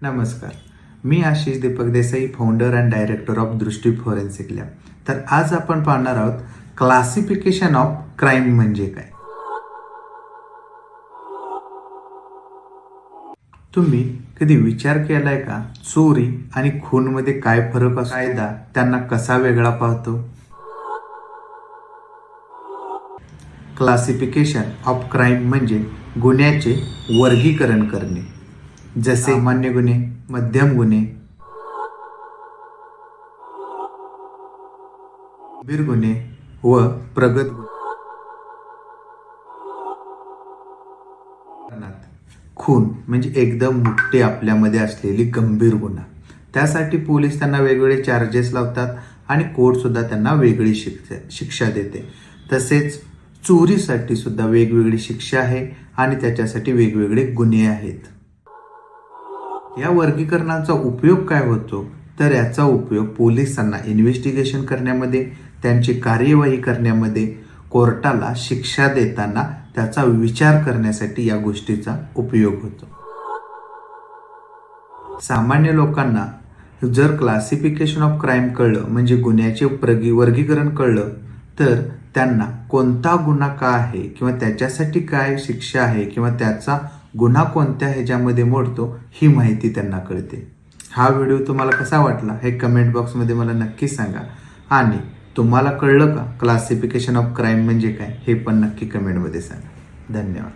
नमस्कार. मी Ashish Deepak Desai founder and director of Drishti forensic lab तर आज आपण पाहणार आहोत क्लासिफिकेशन ऑफ क्राईम म्हणजे काय? तुम्ही कधी विचार केलाय का? चोरी आणि खूनमध्ये काय फरक असतो? कायदा त्यांना कसा वेगळा पाहतो? क्लासिफिकेशन ऑफ क्राईम म्हणजे गुन्ह्याचे वर्गीकरण करणे. जसे सामान्य गुन्हे मध्यम गुन्हे. गंभीर गुन्हे व प्रगत गुन्हे. खून म्हणजे एकदम मोठे आपल्यामध्ये असलेली गंभीर गुन्हा. त्यासाठी पोलीस त्यांना वेगवेगळे चार्जेस लावतात आणि कोर्टसुद्धा त्यांना वेगळी शिक्षा शिक्षा देते. तसेच चोरीसाठी सुद्धा वेगवेगळी शिक्षा आहे आणि त्याच्यासाठी वेगवेगळे गुन्हे आहेत. या वर्गीकरणाचा उपयोग काय होतो? तर याचा उपयोग पोलिसांना इन्व्हेस्टिगेशन करण्यामध्ये त्यांची कार्यवाही करण्यामध्ये कोर्टाला शिक्षा देताना त्याचा विचार करण्यासाठी या गोष्टीचा उपयोग होतो. सामान्य लोकांना जर क्लासिफिकेशन ऑफ क्राईम कळलं म्हणजे गुन्ह्याचे प्रगी वर्गीकरण कळलं तर त्यांना कोणता गुन्हा का आहे किंवा त्याच्यासाठी काय शिक्षा आहे किंवा त्याचा गुन्हा कोणत्या ह्याच्यामध्ये मोडतो ही माहिती त्यांना कळते. हा व्हिडिओ तुम्हाला कसा वाटला हे कमेंट बॉक्समध्ये मला नक्की सांगा. आणि तुम्हाला कळलं का क्लासिफिकेशन ऑफ क्राईम म्हणजे काय हे पण नक्की कमेंटमध्ये सांगा. धन्यवाद.